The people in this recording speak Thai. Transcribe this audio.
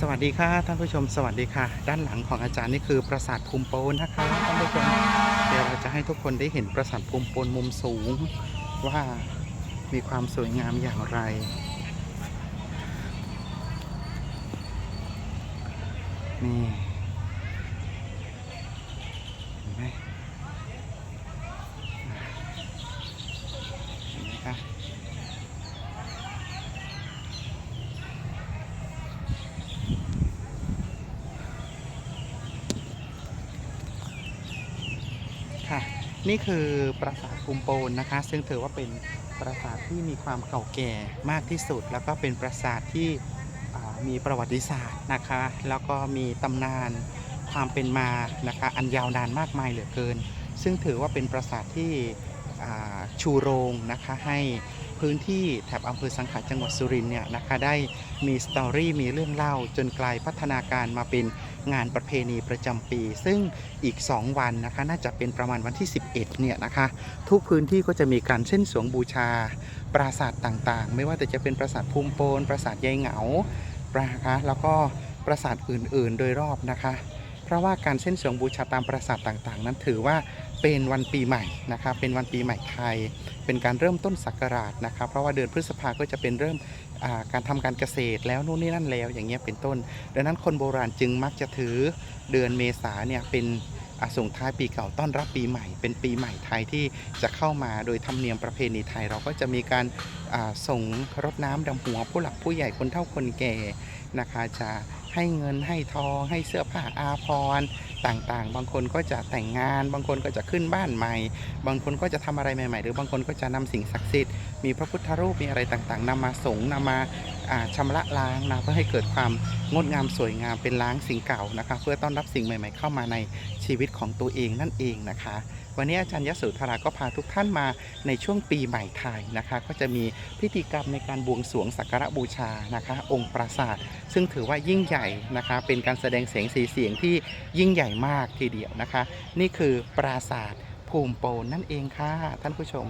สวัสดีค่ะท่านผู้ชมสวัสดีค่ะ ด้านหลังของอาจารย์นี่คือปราสาทภูมิโปนนะคะท่านผู้ชมเดี๋ยวเราจะให้ทุกคนได้เห็นปราสาทภูมิโปนมุมสูง ว่ามีความสวยงามอย่างไร นี่เห็นไหมเห็นไหมคะ ค่ะ นี่คือปราสาทกุมโปนนะคะ ซึ่งถือว่าเป็นปราสาทที่มีความเก่าแก่มากที่สุด แล้วก็เป็นปราสาทที่มีประวัติศาสตร์นะคะ แล้วก็มีตำนานความเป็นมานะคะอันยาวนานมากมายเหลือเกิน ซึ่งถือว่าเป็นปราสาทที่ชูโรงนะคะให้ พื้นที่แถบอำเภอสังขะจังหวัดสุรินทร์เนี่ยนะคะได้มีสตอรี่มีเรื่องเล่าจนกลายพัฒนาการมาเป็นงานประเพณีประจำปี ซึ่งอีก 2 วันนะคะน่าจะเป็นประมาณวันที่ 11เนี่ยนะคะทุกพื้นที่ก็จะมีการเส้นสวงบูชา ปราสาทต่างๆ ไม่ว่าแต่จะเป็นปราสาทภูมิโปนปราสาทยายเหงานะคะแล้วก็ปราสาทอื่นๆ โดยรอบนะคะ เพราะว่าการเส้นสวงบูชาตามปราสาทต่างๆ นั้นถือว่า เป็นวันปีใหม่นะครับเป็นวันปีใหม่ไทย เป็นการเริ่มต้นศักราชนะครับ เพราะว่าเดือนพฤษภาก็จะเป็นเริ่มาการทำการเกษตรแล้วนู่นนี่นั่นแล้วอย่างเงี้ยเป็นต้น ดังนั้นคนโบราณจึงมักจะถือเดือนเมษาเนี่ยเป็น ส่งท้ายปีเก่าต้อนรับปีใหม่ เป็นปีใหม่ไทยที่จะเข้ามาโดยธรรมเนียมประเพณีไทย เราก็จะมีการส่งรดน้ำดำหัวผู้หลักผู้ใหญ่คนเฒ่าคนแก่นะคะจะให้เงินให้ทองให้เสื้อผ้าอาภรณ์ต่างๆ บางคนก็จะแต่งงาน บางคนก็จะขึ้นบ้านใหม่ บางคนก็จะทำอะไรใหม่ๆ หรือบางคนก็จะนำสิ่งศักดิ์สิทธิ์มีพระพุทธรูปมีอะไรต่างๆนำมาสงนำมาอ่า ชำระล้างนะเพื่อให้เกิดความงดงามสวยงามเป็นล้างสิ่งเก่านะคะ เพื่อต้อนรับสิ่งใหม่ ๆ เข้ามาในชีวิตของตัวเองนั่นเองนะคะ วันนี้อาจารย์ยโสุธราก็พาทุกท่านมาในช่วงปีใหม่ไทยนะคะ ก็จะมีพิธีกรรมในการบวงสรวงสักการะบูชานะคะ องค์ปราสาทซึ่งถือว่ายิ่งใหญ่นะคะ เป็นการแสดงเสียงสีเสียงที่ยิ่งใหญ่มากทีเดียวนะคะ นี่คือปราสาทภูมิโปนนั่นเองค่ะท่านผู้ชม